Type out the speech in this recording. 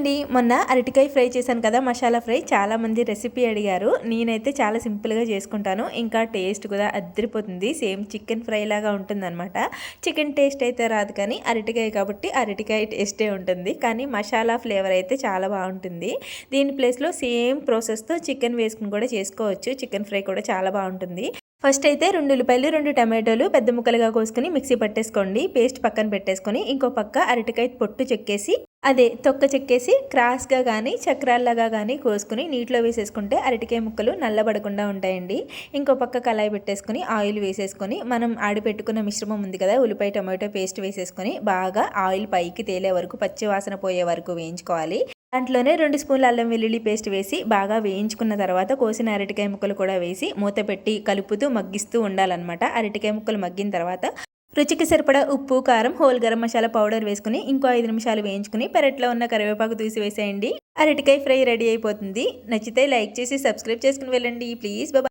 అండి మొన్న అరటికాయ ఫ్రై చేశాను కదా మసాలా ఫ్రై. చాలామంది రెసిపీ అడిగారు. నేనైతే చాలా సింపుల్గా చేసుకుంటాను. ఇంకా టేస్ట్ కూడా అద్దరిపోతుంది. సేమ్ చికెన్ ఫ్రై లాగా ఉంటుందన్నమాట. చికెన్ టేస్ట్ అయితే రాదు కానీ అరటికాయ కాబట్టి అరటికాయ టేస్టే ఉంటుంది. కానీ మసాలా ఫ్లేవర్ అయితే చాలా బాగుంటుంది. దీని ప్లేస్లో సేమ్ ప్రాసెస్తో చికెన్ వేసుకుని కూడా చేసుకోవచ్చు. చికెన్ ఫ్రై కూడా చాలా బాగుంటుంది. ఫస్ట్ అయితే రెండు ఉల్లిపాయలు రెండు టమాటోలు పెద్ద ముక్కలుగా కోసుకొని మిక్సీ పట్టేసుకోండి. పేస్ట్ పక్కన పెట్టేసుకొని ఇంకో పక్క అరటికాయ పొట్టు చెక్కేసి అదే తొక్క చెక్కేసి క్రాస్గా కానీ చక్రాల్లాగా కానీ కోసుకుని నీటిలో వేసేసుకుంటే అరటికాయ ముక్కలు నల్లబడకుండా ఉంటాయండి. ఇంకో పక్క కళాయి పెట్టేసుకుని ఆయిల్ వేసేసుకొని మనం ఆడిపెట్టుకున్న మిశ్రమం ఉంది కదా ఉల్లిపాయ టమాటో పేస్ట్ వేసేసుకొని బాగా ఆయిల్ పైకి తేలే వరకు పచ్చివాసన పోయే వరకు వేయించుకోవాలి. దాంట్లోనే రెండు స్పూన్ల అల్లం వెల్లుల్లి పేస్ట్ వేసి బాగా వేయించుకున్న తర్వాత కోసిన అరటికాయ ముక్కలు కూడా వేసి మూత పెట్టి కలుపుతూ మగ్గిస్తూ ఉండాలన్నమాట. అరటికాయ ముక్కలు మగ్గిన తర్వాత రుచికి సరిపడా ఉప్పు కారం హోల్ గరం మసాలా పౌడర్ వేసుకుని ఇంకో ఐదు నిమిషాలు వేయించుకుని పెరట్లో ఉన్న కరివేపాకు తీసివేసేయండి అరటికాయ ఫ్రై రెడీ అయిపోతుంది. నచ్చితే లైక్ చేసి సబ్స్క్రైబ్ చేసుకుని వెళ్ళండి. ప్లీజ్ బాబా